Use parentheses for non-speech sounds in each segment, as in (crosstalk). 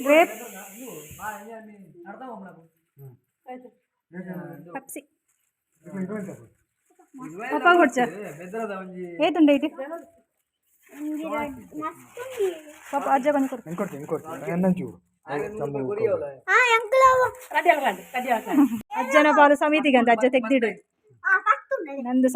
Grape Pepsi ಪಾಪ ಕೊಡ್ಚ ಏತುಂಡ ಐತಿ ಪಾಪ ಅಜ್ಜ ಬಂದು ಕೊಡು ఇంకోటి ఇంకోటి అన్నం చూడు ಅಜ್ಜನ ಪಾಲು ಸಮಿತಿಗೆ ಅಂತ ಅಜ್ಜ ತೆಗ್ದಿಡು ನಂದು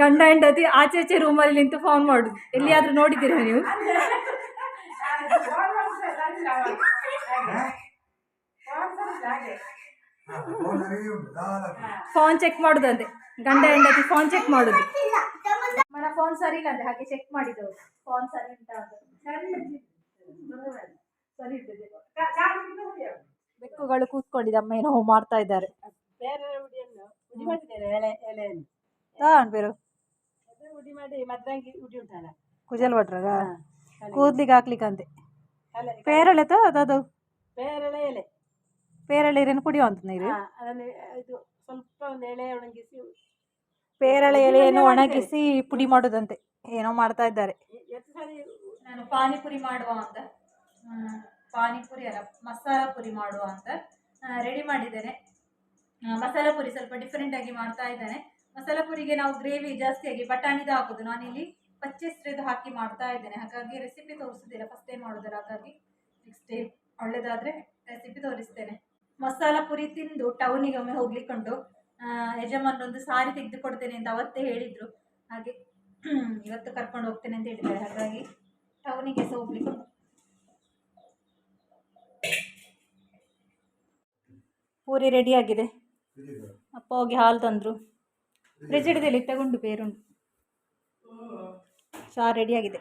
ಗಂಡ ಹೆಂಡತಿ ಆಚೆ ಆಚೆ ರೂಮಲ್ಲಿ ನಿಂತು ಫೋನ್ ಮಾಡುದು. ಎಲ್ಲಿಯಾದ್ರೂ ನೋಡಿದ್ದೀರಾ ನೀವು? ಫೋನ್ ಚೆಕ್ ಮಾಡುದಂತೆ. ಗಂಡ ಹೆಂಡತಿ ಫೋನ್ ಚೆಕ್ ಮಾಡುದು. ಮನ ಫೋನ್ ಸರಿ ಇಲ್ಲ ಹಾಗೆ ಚೆಕ್ ಮಾಡಿದವು ಫೋನ್ ಸರಿ ಅಂತ. ಬೆಕ್ಕುಗಳು ಕೂತ್ಕೊಂಡಿದ್ದಮ್ಮ ಏನೋ ಮಾಡ್ತಾ ಇದ್ದಾರೆ. ಕುಜಲ್ ಭಟ್ರಾಗ ಕೂದ್ಲಿಗೆ ಹಾಕ್ಲಿಕ್ಕಂತೆ. ಪೇರಳೆ ತ ಅದು ಪೇರಳೆ ಎಲೆ. ಪೇರಳೆ ಇರೇನು ಕುಡಿಯುವಂತ ನೀರು? ಹಾ, ಅದನ್ನು ಇದು ಸ್ವಲ್ಪ ಒಂದು ಎಳೆ ಒಣಗಿಸಿ ಪೇರಳೆ ಎಲೆಯನ್ನು ಒಣಗಿಸಿ ಪುಡಿ ಮಾಡೋದಂತೆ. ಏನೋ ಮಾಡ್ತಾ ಇದ್ದಾರೆ. ಎಷ್ಟು ಸಾರಿ ನಾನು ಪಾನಿಪುರಿ ಮಾಡುವ ಅಂತ. ಪಾನಿಪುರಿ ಅಲ್ಲ, ಮಸಾಲ ಪುರಿ ಮಾಡುವ ಅಂತ ರೆಡಿ ಮಾಡಿದ್ದೇನೆ. ಮಸಾಲ ಪುರಿ ಸ್ವಲ್ಪ ಡಿಫ್ರೆಂಟಾಗಿ ಮಾಡ್ತಾ ಇದ್ದೇನೆ. ಮಸಾಲ ಪುರಿಗೆ ನಾವು ಗ್ರೇವಿ ಜಾಸ್ತಿಯಾಗಿ ಬಟಾಣಿದು ಹಾಕೋದು. ನಾನಿಲ್ಲಿ ಪಚ್ಚೆಸ್ರಿದು ಹಾಕಿ ಮಾಡ್ತಾ ಇದ್ದೇನೆ. ಹಾಗಾಗಿ ರೆಸಿಪಿ ತೋರಿಸೋದಿಲ್ಲ ಫಸ್ಟ್ ಟೈಮ್ ಮಾಡೋದಿಲ್ಲ. ಹಾಗಾಗಿ ನೆಕ್ಸ್ಟ್ ಡೇ ಒಳ್ಳೇದಾದ್ರೆ ರೆಸಿಪಿ ತೋರಿಸ್ತೇನೆ. ಮಸಾಲ ಪುರಿ ತಿಂದು ಟೌನಿಗೆ ಒಮ್ಮೆ ಹೋಗ್ಲಿಕ್ಕುಂಟು. ಯಜಮಾನ್ರೊಂದು ಸಾರಿ ತೆಗೆದು ಕೊಡ್ತೇನೆ ಅಂತ ಅವತ್ತೇ ಹೇಳಿದ್ರು. ಹಾಗೆ ಇವತ್ತು ಕರ್ಕೊಂಡು ಹೋಗ್ತೇನೆ ಅಂತ ಹೇಳಿದ್ದಾರೆ. ಹಾಗಾಗಿ ಟೌನಿಗೆ ಸಹ ಹೋಗ್ಲಿಕ್ಕೆ ಪೂರಿ ರೆಡಿ ಆಗಿದೆ. ಅಪ್ಪ ಹೋಗಿ ಹಾಲು ತಂದರು. ಫ್ರಿಜ್ ಹಿಡಿದಿಲ್ಲ ತಗೊಂಡು ಚಹಾ ರೆಡಿ ಆಗಿದೆ.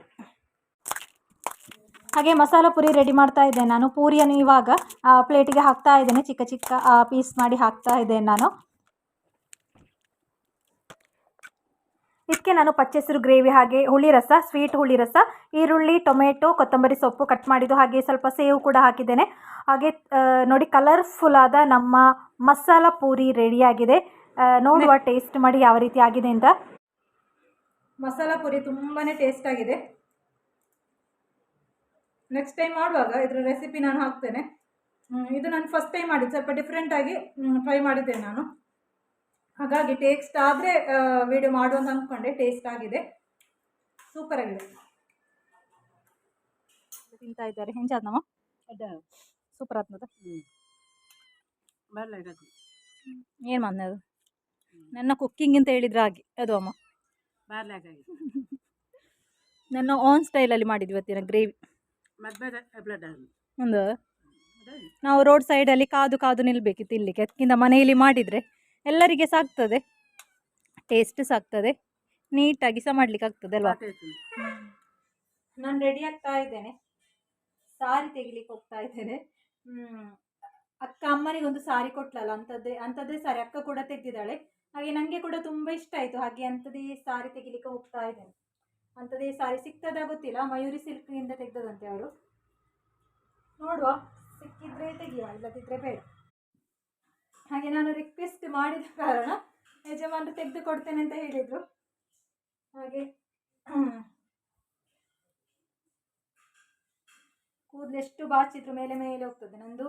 ಹಾಗೆ ಮಸಾಲ ಪೂರಿ ರೆಡಿ ಮಾಡ್ತಾ ಇದ್ದೇನೆ ನಾನು. ಪೂರಿಯನ್ನು ಇವಾಗ ಪ್ಲೇಟಿಗೆ ಹಾಕ್ತಾ ಇದ್ದೇನೆ. ಚಿಕ್ಕ ಚಿಕ್ಕ ಪೀಸ್ ಮಾಡಿ ಹಾಕ್ತಾ ಇದ್ದೇನೆ ನಾನು. ಇದಕ್ಕೆ ನಾನು ಪಚ್ಚೆಸರು ಗ್ರೇವಿ ಹಾಗೆ ಹುಳಿ ರಸ ಸ್ವೀಟ್ ಹುಳಿ ರಸ ಈರುಳ್ಳಿ ಟೊಮೆಟೊ ಕೊತ್ತಂಬರಿ ಸೊಪ್ಪು ಕಟ್ ಮಾಡಿದ್ದು ಹಾಗೆ ಸ್ವಲ್ಪ ಸೇವು ಕೂಡ ಹಾಕಿದ್ದೇನೆ. ಹಾಗೆ ನೋಡಿ ಕಲರ್ಫುಲ್ ಆದ ನಮ್ಮ ಮಸಾಲ ಪೂರಿ ರೆಡಿಯಾಗಿದೆ ನೋಡುವ ಟೇಸ್ಟ್ ಮಾಡಿ ಯಾವ ರೀತಿ ಆಗಿದೆ ಅಂತ. ಮಸಾಲ ಪೂರಿ ತುಂಬಾ ಟೇಸ್ಟ್ ಆಗಿದೆ. ನೆಕ್ಸ್ಟ್ ಟೈಮ್ ಮಾಡುವಾಗ ಇದರ ರೆಸಿಪಿ ನಾನು ಹಾಕ್ತೇನೆ. ಇದು ನಾನು ಫಸ್ಟ್ ಟೈಮ್ ಮಾಡಿದ್ದು. ಸ್ವಲ್ಪ ಡಿಫ್ರೆಂಟಾಗಿ ಟ್ರೈ ಮಾಡಿದ್ದೇನೆ ನಾನು. ಹಾಗಾಗಿ ಟೇಸ್ಟ್ ಆದರೆ ವಿಡಿಯೋ ಮಾಡೋ ಅಂತ ಅಂದ್ಕೊಂಡೆ ಟೇಸ್ಟ್ ಆಗಿದೆ. ಸೂಪರ್ ಆಗಿದೆ. ತಿಂತಾ ಇದ್ದಾರೆ. ಹೆಂಚಾದ ನಮ್ಮ ಸೂಪರ್ ಆತ್ಮದ ಏನು ಮಾನ್ಯ ಅದು? ನನ್ನ ಕುಕ್ಕಿಂಗ್ ಅಂತ ಹೇಳಿದ್ರೆ ಹಾಗೆ. ಅದು ಅಮ್ಮ. (laughs) ನನ್ನ ಓನ್ ಸ್ಟೈಲಲ್ಲಿ ಮಾಡಿದ್ವಿ ಇವತ್ತಿನ ಗ್ರೇವಿ ಒಂದು. ನಾವು ರೋಡ್ ಸೈಡಲ್ಲಿ ಕಾದು ಕಾದು ನಿಲ್ಬೇಕಿತ್ತು ಇಲ್ಲಿಗೆ. ಅದಕ್ಕಿಂತ ಮನೆಯಲ್ಲಿ ಮಾಡಿದರೆ ಎಲ್ಲರಿಗೆ ಸಾಕ್ತದೆ. ಟೇಸ್ಟ್ ಸಾಕ್ತದೆ. ನೀಟಾಗಿ ಸಹ ಮಾಡ್ಲಿಕ್ಕೆ ಆಗ್ತದೆ ಅಲ್ವಾ? ನಾನು ರೆಡಿ ಆಗ್ತಾ ಇದ್ದೇನೆ. ಸಾರಿ ತೆಗಿಲಿಕ್ಕೆ ಹೋಗ್ತಾ ಇದ್ದೇನೆ. ಅಕ್ಕ ಅಕ್ಕ ಅಮ್ಮನಿಗೊಂದು ಸಾರಿ ಕೊಟ್ಲಲ್ಲ ಅಂಥದ್ದೇ ಅಂಥದ್ದೇ ಸಾರಿ ಅಕ್ಕ ಕೂಡ ತೆಗೆದಿದ್ದಾಳೆ. ಹಾಗೆ ನನಗೆ ಕೂಡ ತುಂಬ ಇಷ್ಟ ಆಯಿತು. ಹಾಗೆ ಅಂಥದ್ದೇ ಸಾರಿ ತೆಗಿಲಿಕ್ಕೆ ಹೋಗ್ತಾ ಇದ್ದೇನೆ. ಅಂಥದ್ದೇ ಸಾರಿ ಸಿಗ್ತದ ಗೊತ್ತಿಲ್ಲ. ಮಯೂರಿ ಸಿಲ್ಕ್ನಿಂದ ತೆಗೆದದಂತೆ ಅವರು. ನೋಡುವ. ಸಿಕ್ಕಿದ್ರೆ ತೆಗಿಯುವ ಇಲ್ಲದಿದ್ದರೆ ಬೇಡ. ಹಾಗೆ ನಾನು ರಿಕ್ವೆಸ್ಟ್ ಮಾಡಿದ ಕಾರಣ ಯಜಮಾನರು ತೆಗೆದು ಕೊಡ್ತೇನೆ ಅಂತ ಹೇಳಿದರು. ಹಾಗೆ ಕೂದಲು ಎಷ್ಟು ಬಾಚಿದ್ರು ಮೇಲೆ ಮೇಲೆ ಹೋಗ್ತದೆ. ನಂದು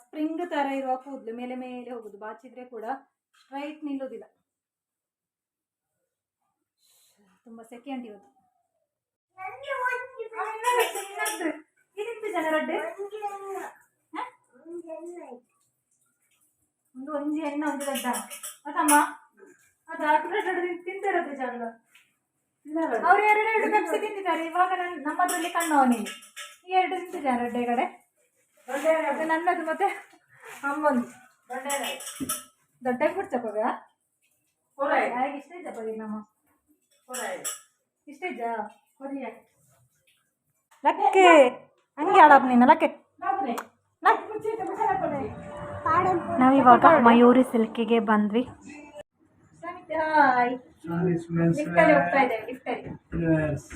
ಸ್ಪ್ರಿಂಗ್ ಥರ ಇರುವ ಕೂದಲು ಮೇಲೆ ಮೇಲೆ ಹೋಗುದು. ಬಾಚಿದ್ರೆ ಕೂಡ ಸ್ಟ್ರೈಟ್ ನಿಲ್ಲೋದಿಲ್ಲ. ತುಂಬ ಸೆಕೆಂಡ್ ಇವತ್ತು ಇದಿತ್ತು ಜನರಡ್ಡೆ ಹ? ಒಂದು ಒಂಜಿ ಎಣ್ಣ ಒಂದು ಗಡ್ಡ. ಅದಮ್ಮ ಅದು ಆಟೋಟ ತಿಂತಿರೋದು ಜಾಗ ಅವ್ರು ಎರಡು ಎರಡು ಪೆಪ್ಸಿ ತಿಂತಿದ್ದಾರೆ ಇವಾಗ ನನ್ನ ನಮ್ಮದ್ರಲ್ಲಿ ಕಣ್ಣವನಿಗೆ. ಈ ಎರಡು ತಿಂತಿದ್ದಾರೆ ಅಡ್ಡೆ ಕಡೆ. ಅದು ನನ್ನದು ಮತ್ತೆ ಅಮ್ಮಂದು. ದೊಡ್ಡ ಕುಡ್ಚಪ್ಪಾಗ ಹಾಗೆ ಇಷ್ಟ ಇದ್ದಪ್ಪ ನಮ್ಮ. ಇಷ್ಟ ಇದ್ದ? ಲಕ್ಕೆ ಹಂಗೆ ಆಡಪ್ಪ ನೀನು ಲಕ್ಕೆ. ನಾವಿವಾಗ ಮಯೂರಿ ಸಿಲ್ಕಿಗೆ ಬಂದ್ವಿ.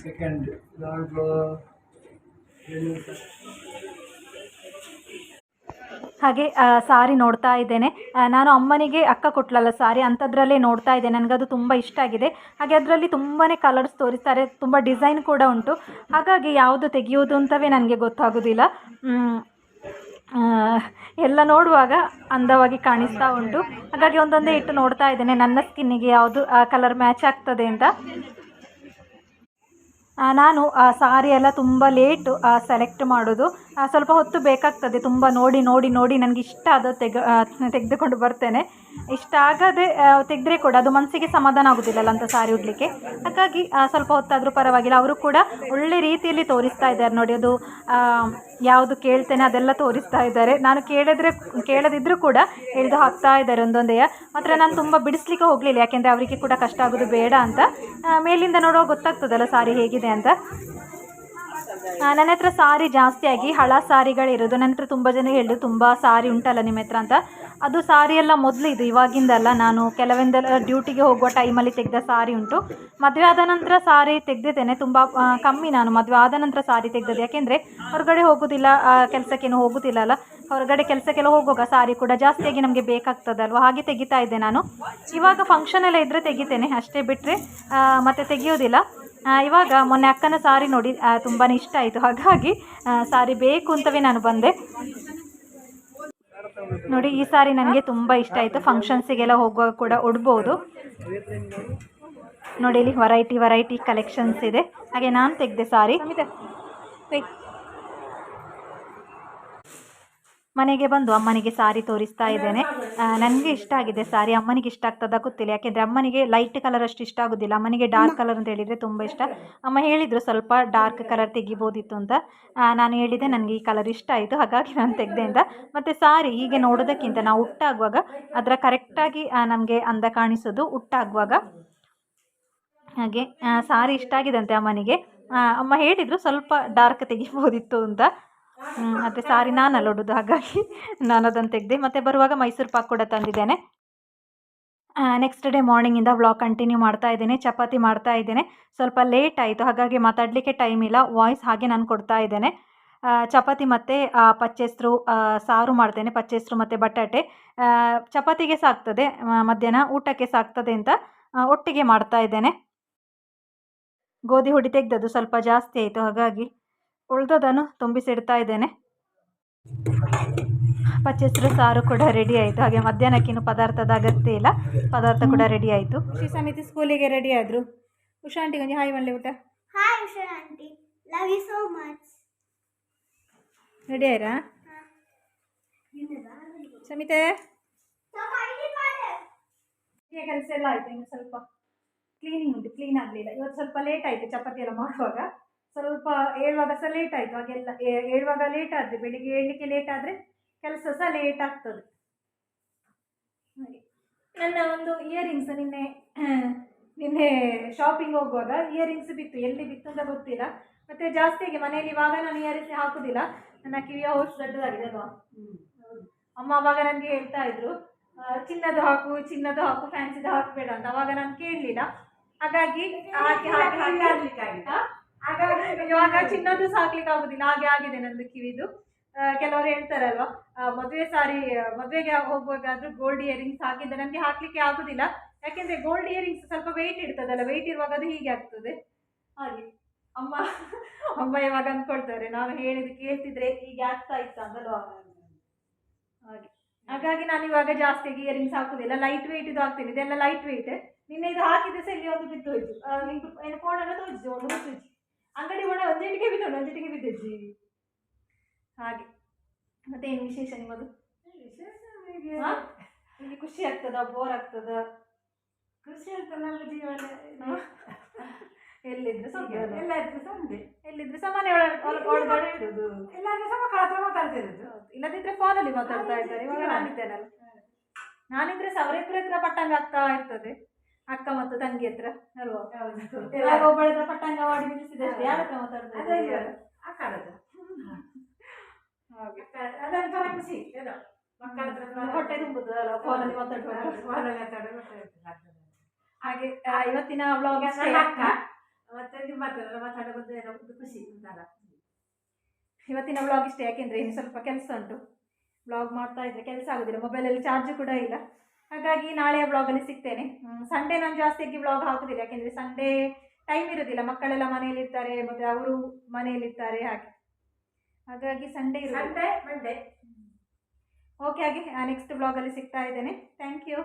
ಸೆಕೆಂಡ್ ಹಾಗೆ ಸಾರಿ ನೋಡ್ತಾ ಇದ್ದೇನೆ. ನಾನು ಅಮ್ಮನಿಗೆ ಅಕ್ಕ ಕೊಟ್ಲಲ್ಲ ಸಾರಿ ಅಂಥದ್ರಲ್ಲೇ ನೋಡ್ತಾ ಇದ್ದೆ ನನಗದು ತುಂಬ ಇಷ್ಟ ಆಗಿದೆ. ಹಾಗೆ ಅದರಲ್ಲಿ ತುಂಬಾ ಕಲರ್ಸ್ ತೋರಿಸ್ತಾರೆ. ತುಂಬ ಡಿಸೈನ್ ಕೂಡ ಉಂಟು. ಹಾಗಾಗಿ ಯಾವುದು ತೆಗೆಯೋದು ಅಂತವೇ ನನಗೆ ಗೊತ್ತಾಗೋದಿಲ್ಲ. ಎಲ್ಲ ನೋಡುವಾಗ ಅಂದವಾಗಿ ಕಾಣಿಸ್ತಾ ಉಂಟು. ಹಾಗಾಗಿ ಒಂದೊಂದೇ ಇಟ್ಟು ನೋಡ್ತಾ ಇದ್ದೇನೆ. ನನ್ನ ಸ್ಕಿನ್ನಿಗೆ ಯಾವುದು ಕಲರ್ ಮ್ಯಾಚ್ ಆಗ್ತದೆ ಅಂತ. ನಾನು, ಆ ಸಾರಿ ಎಲ್ಲ ತುಂಬ ಲೇಟು ಸೆಲೆಕ್ಟ್ ಮಾಡೋದು. ಸ್ವಲ್ಪ ಹೊತ್ತು ಬೇಕಾಗ್ತದೆ. ತುಂಬ ನೋಡಿ ನೋಡಿ ನೋಡಿ. ನನಗೆ ಇಷ್ಟ ತೆಗೆ ತೆಗ ತೆಗೆದುಕೊಂಡು ಬರ್ತೇನೆ. ಇಷ್ಟ ಆಗದೆ ತೆಗೆದ್ರೆ ಕೂಡ ಅದು ಮನಸ್ಸಿಗೆ ಸಮಾಧಾನ ಆಗೋದಿಲ್ಲಲ್ಲ ಅಂತ ಸಾರಿ ಉಡಲಿಕ್ಕೆ. ಹಾಗಾಗಿ ಸ್ವಲ್ಪ ಹೊತ್ತಾದರೂ ಪರವಾಗಿಲ್ಲ. ಅವರು ಕೂಡ ಒಳ್ಳೆ ರೀತಿಯಲ್ಲಿ ತೋರಿಸ್ತಾ ಇದ್ದಾರೆ ನೋಡಿ. ಅದು ಯಾವುದು ಕೇಳ್ತೇನೆ ಅದೆಲ್ಲ ತೋರಿಸ್ತಾ ಇದ್ದಾರೆ. ನಾನು ಕೇಳಿದ್ರೆ ಕೇಳದಿದ್ದರೂ ಕೂಡ ಎಳೆದು ಹಾಕ್ತಾ ಇದ್ದಾರೆ ಒಂದೊಂದೆಯ. ಮಾತ್ರ ನಾನು ತುಂಬ ಬಿಡಿಸ್ಲಿಕ್ಕೆ ಹೋಗಲಿಲ್ಲ. ಯಾಕೆಂದರೆ ಅವರಿಗೆ ಕೂಡ ಕಷ್ಟ ಆಗೋದು ಬೇಡ ಅಂತ. ಮೇಲಿಂದ ನೋಡುವಾಗ ಗೊತ್ತಾಗ್ತದಲ್ಲ ಸಾರಿ ಹೇಗಿದೆ ಅಂತ. ನನ್ನ ಹತ್ರ ಸಾರಿ ಜಾಸ್ತಿಯಾಗಿ ಹಳ ಸಾರಿಗಳಿರೋದು. ನನ್ನ ಹತ್ರ ತುಂಬ ಜನ ಹೇಳಿದ್ರು, ತುಂಬ ಸಾರಿ ಉಂಟಲ್ಲ ನಿಮ್ಮ ಹತ್ರ ಅಂತ. ಅದು ಸಾರಿ ಎಲ್ಲ ಮೊದಲು ಇದು ಇವಾಗಿಂದಲ್ಲ ನಾನು ಕೆಲವೊಂದೆಲ್ಲ ಡ್ಯೂಟಿಗೆ ಹೋಗುವ ಟೈಮಲ್ಲಿ ತೆಗೆದ ಸಾರಿ ಉಂಟು. ಮದುವೆ ಆದ ನಂತರ ಸಾರಿ ತೆಗೆದಿದ್ದೇನೆ. ತುಂಬ ಕಮ್ಮಿ ನಾನು ಮದುವೆ ಆದ ನಂತರ ಸಾರಿ ತೆಗೆದದ್ದು. ಯಾಕೆಂದರೆ ಹೊರಗಡೆ ಹೋಗೋದಿಲ್ಲ ಕೆಲಸಕ್ಕೇನು ಹೋಗೋದಿಲ್ಲಲ್ಲ ಹೊರಗಡೆ ಕೆಲಸಕ್ಕೆಲ್ಲ ಹೋಗುವಾಗ ಸಾರಿ ಕೂಡ ಜಾಸ್ತಿಯಾಗಿ ನಮಗೆ ಬೇಕಾಗ್ತದಲ್ವ ಹಾಗೆ ತೆಗಿತಾ ಇದ್ದೆ ನಾನು. ಇವಾಗ ಫಂಕ್ಷನ್ ಎಲ್ಲ ಇದ್ದರೆ ತೆಗಿತೇನೆ. ಅಷ್ಟೇ ಬಿಟ್ಟರೆ ಮತ್ತೆ ತೆಗಿಯೋದಿಲ್ಲ. ಇವಾಗ ಮೊನ್ನೆ ಅಕ್ಕನ ಸಾರಿ ನೋಡಿ ತುಂಬಾ ಇಷ್ಟ ಆಯಿತು. ಹಾಗಾಗಿ ಸಾರಿ ಬೇಕು ಅಂತವೇ ನಾನು ಬಂದೆ. ನೋಡಿ, ಈ ಸಾರಿ ನನಗೆ ತುಂಬ ಇಷ್ಟ ಆಯಿತು. ಫಂಕ್ಷನ್ಸಿಗೆಲ್ಲ ಹೋಗುವಾಗ ಕೂಡ ಉಡ್ಬೋದು ನೋಡಿ, ಇಲ್ಲಿ ವೆರೈಟಿ ವೆರೈಟಿ ಕಲೆಕ್ಷನ್ಸ್ ಇದೆ. ಹಾಗೆ ನಾನು ತೆಗೆದೆ ಸಾರಿ. ಮನೆಗೆ ಬಂದು ಅಮ್ಮನಿಗೆ ಸಾರಿ ತೋರಿಸ್ತಾ ಇದ್ದೇನೆ. ನನಗೆ ಇಷ್ಟ ಆಗಿದೆ ಸಾರಿ. ಅಮ್ಮನಿಗೆ ಇಷ್ಟ ಆಗ್ತದ ಗೊತ್ತಿಲ್ಲ. ಯಾಕೆಂದರೆ ಅಮ್ಮನಿಗೆ ಲೈಟ್ ಕಲರ್ ಅಷ್ಟು ಇಷ್ಟ ಆಗೋದಿಲ್ಲ. ಅಮ್ಮನಿಗೆ ಡಾರ್ಕ್ ಕಲರ್ ಅಂತ ಹೇಳಿದರೆ ತುಂಬ ಇಷ್ಟ. ಅಮ್ಮ ಹೇಳಿದರು ಸ್ವಲ್ಪ ಡಾರ್ಕ್ ಕಲರ್ ತೆಗಿಬೋದಿತ್ತು ಅಂತ. ನಾನು ಹೇಳಿದೆ ನನಗೆ ಈ ಕಲರ್ ಇಷ್ಟ ಆಯಿತು. ಹಾಗಾಗಿ ನಾನು ತೆಗೆದೆ ಅಂತ. ಮತ್ತು ಸಾರಿ ಹೀಗೆ ನೋಡೋದಕ್ಕಿಂತ ನಾವು ಉಟ್ಟಾಗುವಾಗ ಅದರ ಕರೆಕ್ಟಾಗಿ ನಮಗೆ ಅಂದ ಕಾಣಿಸೋದು ಉಟ್ಟಾಗುವಾಗ ಹಾಗೆ ಸಾರಿ ಇಷ್ಟ ಆಗಿದಂತೆ ಅಮ್ಮನಿಗೆ. ಅಮ್ಮ ಹೇಳಿದರು ಸ್ವಲ್ಪ ಡಾರ್ಕ್ ತೆಗಿಬೋದಿತ್ತು ಅಂತ. ಆದರೆ ಸಾರಿ ನಾನಲ್ಲ ಉಡುದು ಹಾಗಾಗಿ ನಾನು ಅದನ್ನು ತೆಗೆದೆ. ಮತ್ತೆ ಬರುವಾಗ ಮೈಸೂರು ಪಾಕ್ ಕೂಡ ತಂದಿದ್ದೇನೆ. ನೆಕ್ಸ್ಟ್ ಡೇ ಮಾರ್ನಿಂಗಿಂದ ವ್ಲಾಗ್ ಕಂಟಿನ್ಯೂ ಮಾಡ್ತಾ ಇದ್ದೇನೆ, ಚಪಾತಿ ಮಾಡ್ತಾ ಇದ್ದೇನೆ. ಸ್ವಲ್ಪ ಲೇಟ್ ಆಯಿತು, ಹಾಗಾಗಿ ಮಾತಾಡಲಿಕ್ಕೆ ಟೈಮ್ ಇಲ್ಲ. ವಾಯ್ಸ್ ಹಾಗೆ ನಾನು ಕೊಡ್ತಾ ಇದ್ದೇನೆ. ಚಪಾತಿ ಮತ್ತು ಪಚ್ಚೆಸ್ರು ಸಾರು ಮಾಡ್ತೇನೆ, ಪಚ್ಚೆಸ್ರು ಮತ್ತು ಬಟಾಟೆ. ಚಪಾತಿಗೆ ಸಾಕ್ತದೆ ಮಧ್ಯಾಹ್ನ ಊಟಕ್ಕೆ ಸಾಕ್ತದೆ ಅಂತ ಒಟ್ಟಿಗೆ ಮಾಡ್ತಾ ಇದ್ದೇನೆ. ಗೋಧಿ ಹುಡಿ ತೆಗೆದದ್ದು ಸ್ವಲ್ಪ ಜಾಸ್ತಿ ಆಯಿತು, ಹಾಗಾಗಿ. ಉಳ್ದದನ್ನು ತುಂಬಿಸಿಡ್ತಾ ಇದ್ದೇನೆ. ಪಚ್ಚೆಸರು ಸಾರು ಕೂಡ ರೆಡಿ ಆಯಿತು. ಹಾಗೆ ಮಧ್ಯಾಹ್ನಕ್ಕಿನ್ನು ಪದಾರ್ಥದ ಅಗತ್ಯ ಇಲ್ಲ. ಪದಾರ್ಥ ಕೂಡ ರೆಡಿ ಆಯಿತು. ಖುಷಿ ಸಮಿತಿ ಸ್ಕೂಲಿಗೆ ರೆಡಿ ಆದರು. ಉಷಾ ಆಂಟಿಗೆ ಒಂದು ಹಾಯ್ ಮಾಡಲಿ ಊಟ. Hi Usha aunty love you so much. Ready Aira? ಸಮಿತೆ? ಈಗ ಕೆಲಸ ಎಲ್ಲ ಆಯಿತು. ಇನ್ನು ಸ್ವಲ್ಪ ಕ್ಲೀನಿಂಗ್ ಉಂಟು. ಕ್ಲೀನ್ ಆಗಲಿಲ್ಲ. ಇವತ್ತು ಸ್ವಲ್ಪ ಲೇಟ್ ಆಯಿತು. ಚಪಾತಿ ಎಲ್ಲ ಮಾಡುವಾಗ. ಸ್ವಲ್ಪ ಏಳುವಾಗ ಸಹ ಲೇಟ್ ಆಯಿತು. ಹಾಗೆಲ್ಲ ಏಳುವಾಗ ಲೇಟ್ ಆದರೆ ಬೆಳಿಗ್ಗೆ ಏಳಲಿಕ್ಕೆ ಲೇಟ್ ಆದರೆ ಕೆಲಸ ಸಹ ಲೇಟ್ ಆಗ್ತದೆ. ಹಾಗೆ. ನನ್ನ ಒಂದು ಇಯರಿಂಗ್ಸ್ ನಿನ್ನೆ ನಿನ್ನೆ ಶಾಪಿಂಗ್ ಹೋಗುವಾಗ ಇಯರಿಂಗ್ಸ್ ಬಿತ್ತು. ಎಲ್ಲಿ ಬಿತ್ತು ಅಂತ ಗೊತ್ತಿಲ್ಲ. ಮತ್ತೆ ಜಾಸ್ತಿಯಾಗಿ ಮನೆಯಲ್ಲಿ ಇವಾಗ ನಾನು ಇಯರಿಂಗ್ಸ್ ಹಾಕುದಿಲ್ಲ. ನನ್ನ ಕಿವಿಯ ಹೋಸ್ ದೊಡ್ಡದಾಗಿದೆ ಅಲ್ವಾ? ಅಮ್ಮ ಅವಾಗ ನನಗೆ ಹೇಳ್ತಾ ಇದ್ರು ಚಿನ್ನದು ಹಾಕು ಚಿನ್ನದು ಹಾಕು ಫ್ಯಾನ್ಸಿದು ಹಾಕಬೇಡ ಅಂತ. ಅವಾಗ ನಾನು ಕೇಳಲಿಲ್ಲ. ಹಾಗಾಗಿ ಹಾಕಿ ಹಾಕಿ ಹಾಕಿ ಇವಾಗ ಚಿನ್ನದ್ದು ಸಾಕ್ಲಿಕ್ಕೆ ಆಗುದಿಲ್ಲ. ಹಾಗೆ ಆಗಿದೆ ನಂದು ಕಿವಿದು. ಕೆಲವರು ಹೇಳ್ತಾರಲ್ವಾ ಮದುವೆ ಸಾರಿ ಮದುವೆಗೆ ಹೋಗುವಾಗಾದ್ರೂ ಗೋಲ್ಡ್ ಇಯರಿಂಗ್ಸ್ ಹಾಕಿದ್ರೆ ನನಗೆ ಹಾಕ್ಲಿಕ್ಕೆ ಆಗುದಿಲ್ಲ. ಯಾಕೆಂದ್ರೆ ಗೋಲ್ಡ್ ಇಯರಿಂಗ್ಸ್ ಸ್ವಲ್ಪ ವೆಯ್ಟ್ ಇರ್ತದಲ್ಲ ವೆಯ್ಟ್ ಇರುವಾಗ ಅದು ಹೀಗೆ ಆಗ್ತದೆ. ಹಾಗೆ. ಅಮ್ಮ ಅಮ್ಮ ಇವಾಗ ಅಂದ್ಕೊಳ್ತಾರೆ, ನಾನು ಹೇಳಿದ ಕೇಳ್ತಿದ್ರೆ ಹೀಗೆ ಆಗ್ತಾ ಇತ್ತು ಅಂತಲ್ವಾ ಹಾಗೆ. ಹಾಗಾಗಿ ನಾನು ಇವಾಗ ಜಾಸ್ತಿ ಇಯರಿಂಗ್ಸ್ ಹಾಕುದಿಲ್ಲ. ಲೈಟ್ ವೆಯ್ಟ್ ಇದು ಹಾಕ್ತೀನಿ. ಇದೆಲ್ಲ ಲೈಟ್ ವೆಯ್ಟ್ ನಿನ್ನೆ ಇದು ಹಾಕಿದ್ರೆ ಸರಿ ಒಂದು ಬಿದ್ದು ಹೋಯ್ತು ಫೋನ್ ಫೋನೆಲ್ಲ ತೋರಿಸಿ ಒಂದು ಅಂಗಡಿ ಒಣ ಒಂದೇಟಿಗೆ ಬಿದ್ದು ಒಂದೇಟಿಗೆ ಬಿದ್ದಿದ್ದಿ ಹಾಗೆ. ಮತ್ತೆ ಏನು ವಿಶೇಷ ನಿಮ್ಮದು ಹಾ? ಇಲ್ಲಿ ಖುಷಿ ಆಗ್ತದ ಬೋರ್ ಆಗ್ತದ. ಖುಷಿ ಆಗ್ತದೆ ನಮ್ಮ ಜೀವನ? ಎಲ್ಲಿದ್ರೆ ಸಿಗಲ್ಲ. ಎಲ್ಲಾದ್ರೂ ಸಂದೆ ಎಲ್ಲಿದ್ರು ಸಹ ಮನೆ ಒಳಗೆ ಒಳಗಡೆ ಇರುದು. ಸಮ ಹತ್ರ. ಇಲ್ಲದಿದ್ರೆ ಫೋನಲ್ಲಿ ಮಾತಾಡ್ತಾ ಇದ್ದಾರೆ. ಇವಾಗ ನಾನಿದ್ದೇನಲ್ಲ. ನಾನಿದ್ರೆ ಸಾವಿರ ಹತ್ರ ಪಟ್ಟಂಗ ಆಗ್ತಾ ಇರ್ತದೆ. ಅಕ್ಕ ಮತ್ತು ತಂಗಿ ಹತ್ರ ಅಲ್ವಾ? ಇವಾಗ ಒಬ್ಬಳ ಹತ್ರ ಪಟ್ಟಂಗ ಮಾಡಿ ನಿಲ್ಲಿಸಿದಷ್ಟೇ ಯಾರ ಹತ್ರ ಮಾತಾಡ್ತಾ ಅದೇ ಇದ್ದಾರೆ? ಅಕ್ಕಳದು ಹಾಗೆ. ಅದೊಂಥರ ಖುಷಿ ಏನೋ. ಮಕ್ಕಳ ಹತ್ರ ಹೊಟ್ಟೆ ತುಂಬುದು ಅಲ್ಲ ಫೋನಲ್ಲಿ ಮಾತಾಡೋ ಗೊತ್ತಾಗ್ತದೆ. ಹಾಗೆ ಇವತ್ತಿನ ಬ್ಲಾಗ್ ಅಕ್ಕ ಮತ್ತೆ ನಿಮ್ಮ ಹತ್ರ ಮಾತಾಡೋದು ಏನೋ ಖುಷಿ ಉಂಟಲ್ಲ? ಇವತ್ತಿನ ಬ್ಲಾಗ್ ಇಷ್ಟೇ ಯಾಕೆಂದ್ರೆ ಇನ್ನು ಸ್ವಲ್ಪ ಕೆಲಸ ಉಂಟು. ಬ್ಲಾಗ್ ಮಾಡ್ತಾ ಇದ್ರೆ ಕೆಲಸ ಆಗುದಿಲ್ಲ ಮೊಬೈಲಲ್ಲಿ ಚಾರ್ಜ್ ಕೂಡ ಇಲ್ಲ. ಹಾಗಾಗಿ ನಾಳೆಯ ಬ್ಲಾಗಲ್ಲಿ ಸಿಗ್ತೇನೆ. ಸಂಡೇ ನಾನು ಜಾಸ್ತಿಯಾಗಿ ಬ್ಲಾಗ್ ಹಾಕೋದಿಲ್ಲ. ಯಾಕೆಂದರೆ ಸಂಡೇ ಟೈಮ್ ಇರೋದಿಲ್ಲ. ಮಕ್ಕಳೆಲ್ಲ ಮನೆಯಲ್ಲಿರ್ತಾರೆ ಮತ್ತು ಅವರು ಮನೆಯಲ್ಲಿರ್ತಾರೆ ಹಾಗೆ. ಹಾಗಾಗಿ ಸಂಡೇ ಸಂಡೆ ಮಂಡೇ ಓಕೆ ಹಾಗೆ ನೆಕ್ಸ್ಟ್ ಬ್ಲಾಗಲ್ಲಿ ಸಿಗ್ತಾ ಇದ್ದೇನೆ. Thank you